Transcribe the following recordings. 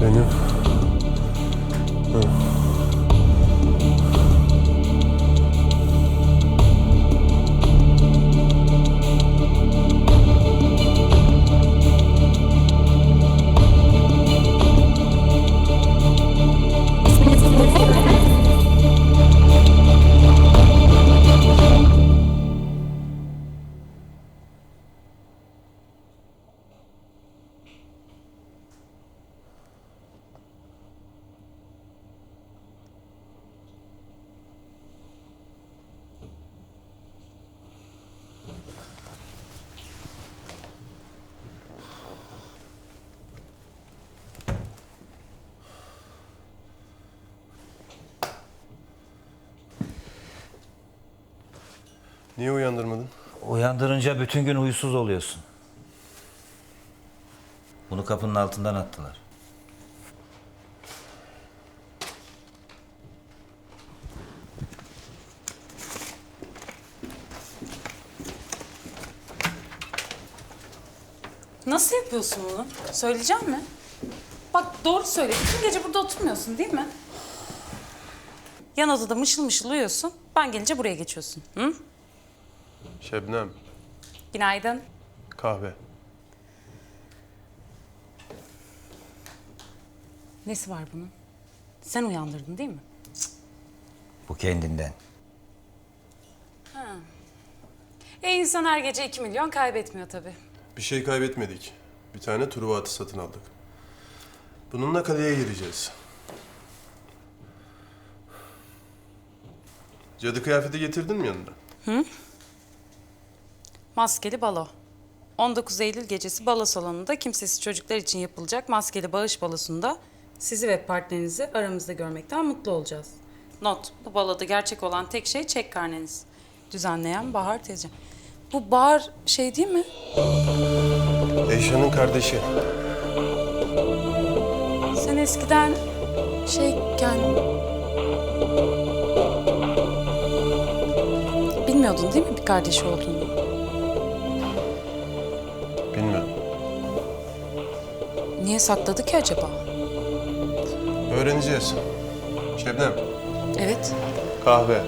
Benim. Hı. Niye uyandırmadın? Uyandırınca bütün gün huysuz oluyorsun. Bunu kapının altından attılar. Nasıl yapıyorsun bunu? Söyleyeceğim mi? Bak doğru söyle. Bütün gece burada oturmuyorsun değil mi? Yan odada mışıl mışıl uyuyorsun. Ben gelince buraya geçiyorsun. Hı? Şebnem, Günaydın. kahve. Nesi var bunun? Sen uyandırdın değil mi? Bu kendinden. E insan her gece 2 milyon kaybetmiyor tabii. Bir şey kaybetmedik. Bir tane Truva atı satın aldık. Bununla kaleye gireceğiz. Cadı kıyafeti getirdin mi yanında? Maskeli balo. 19 Eylül gecesi balo salonunda kimsesiz çocuklar için yapılacak maskeli bağış balosunda sizi ve partnerinizi aramızda görmekten mutlu olacağız. Not, bu baloda gerçek olan tek şey çek karneniz. Düzenleyen Bahar teyze. Bu Bahar şey değil mi? Eyşan'ın kardeşi. Sen eskiden şeyken... Bilmiyordun değil mi bir kardeşi olduğunu? Niye sakladı ki acaba? Öğreneceğiz. Şebnem, Evet. kahve.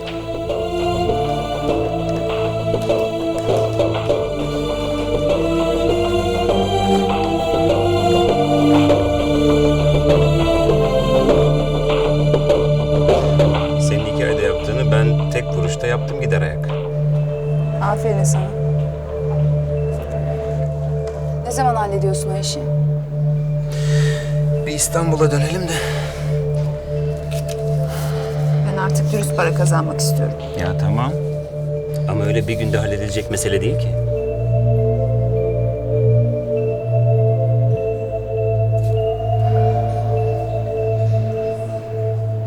Senin hikayede yaptığını ben tek vuruşta yaptım gider ayak. Aferin sana. Ne zaman hallediyorsun o işi? İstanbul'a dönelim de. Ben artık dürüst para kazanmak istiyorum. Ya tamam. Ama öyle bir günde halledilecek mesele değil ki.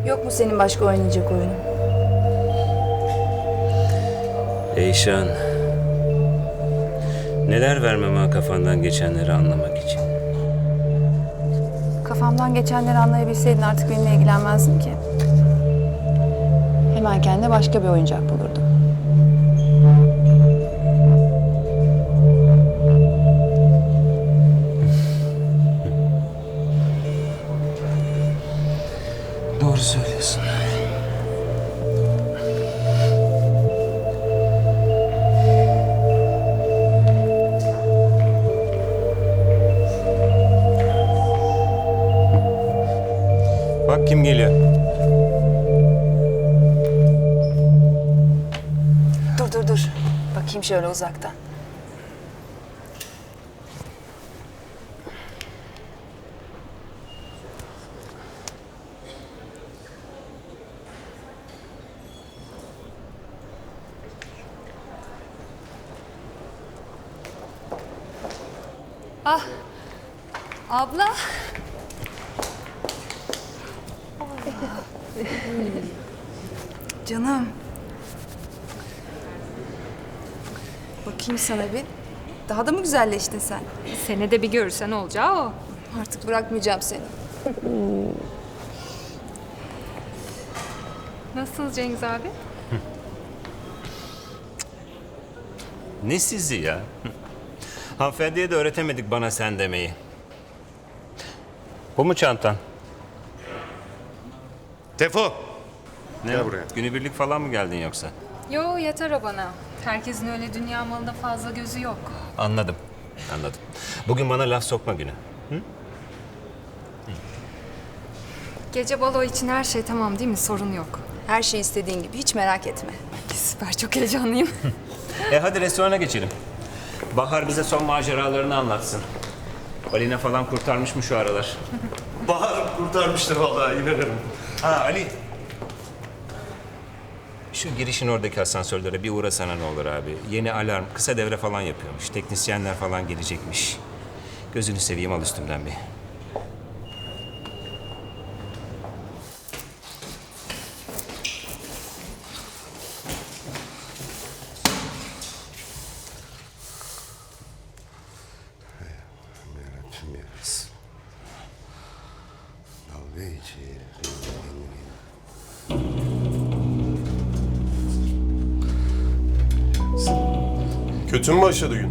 Yok mu senin başka oynayacak oyunun? Eyşan. Neler vermem ha kafandan geçenleri anlamak için. Kafamdan geçenleri anlayabilseydin artık benimle ilgilenmezdin ki. Hemen kendine başka bir oyuncak bulurdun. Doğru söylüyorsun. Dur. Bakayım şöyle uzaktan. Abla. Canım. Bakayım sana bir. Daha da mı güzelleştin sen? Senede bir görürsen olacağı o. Artık bırakmayacağım seni. Nasıl Cengiz abi? Ne sizi ya? Hanımefendiye de öğretemedik bana sen demeyi. Bu mu çantan? Tefo. Ne? Gel buraya. Günübirlik falan mı geldin yoksa? Yo yeter o bana. Herkesin öyle dünya malında fazla gözü yok. Anladım. Anladım. Bugün bana laf sokma günü. Gece balo için her şey tamam değil mi? Sorun yok. Her şey istediğin gibi hiç merak etme. Süper çok heyecanlıyım. E hadi restorana geçelim. Bahar bize son maceralarını anlatsın. Alina falan kurtarmış mı şu aralar? Bahar kurtarmıştır vallahi inanırım. Ha Ali. Şu girişin oradaki asansörlere bir uğrasana ne olur abi. Yeni alarm, kısa devre falan yapıyormuş. Teknisyenler falan gelecekmiş. Gözünü seveyim al üstümden bir. Dalga geçiyor. Kötü mü başladı gün?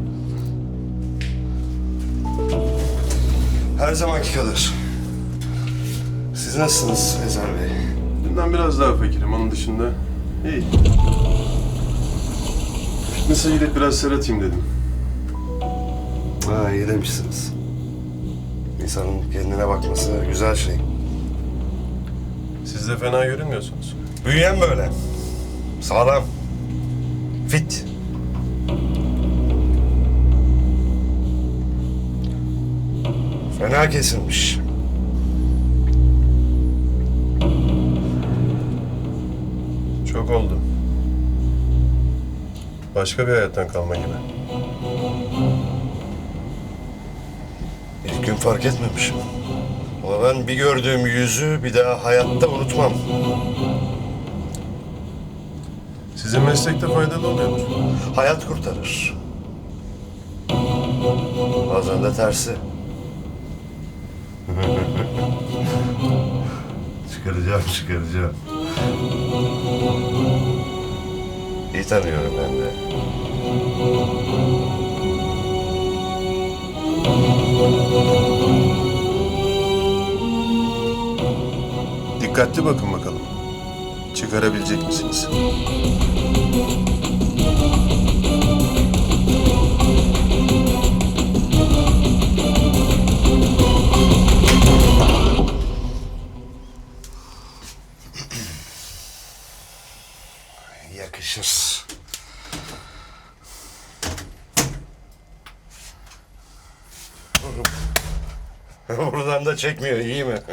Her zamanki kadar. Siz nasılsınız Ezer Bey? Dünden biraz daha fakirim. Onun dışında iyi. Fitness'e gidip biraz ser atayım dedim. Ha iyi demişsiniz. İnsanın kendine bakması güzel şey. Siz de fena görünmüyorsunuz. Büyüyen böyle. Sağlam. Fit. Fena kesilmiş. Çok oldu. Başka bir hayattan kalma gibi. İlk gün fark etmemişim. Ama ben bir gördüğüm yüzü bir daha hayatta unutmam. Sizin meslekte faydalı oluyordur. Hayat kurtarır. Bazen de tersi. çıkaracağım, çıkaracağım. İyi tanıyorum ben de. Dikkatli bakın bakalım. Çıkarabilecek misiniz? Buradan da çekmiyor, iyi mi?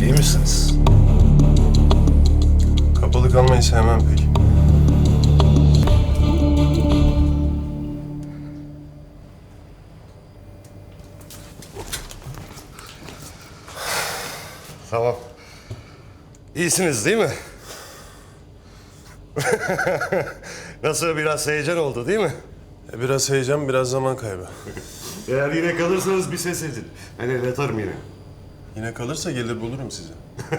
İyi misiniz? Kapalı kalmayı sevmem pek. Tamam. İyisiniz değil mi? Nasıl biraz heyecan oldu değil mi? E, Biraz heyecan, biraz zaman kaybı. Eğer yine kalırsanız bir ses edin. Ben el atarım yine. Yine kalırsa gelir bulurum sizi.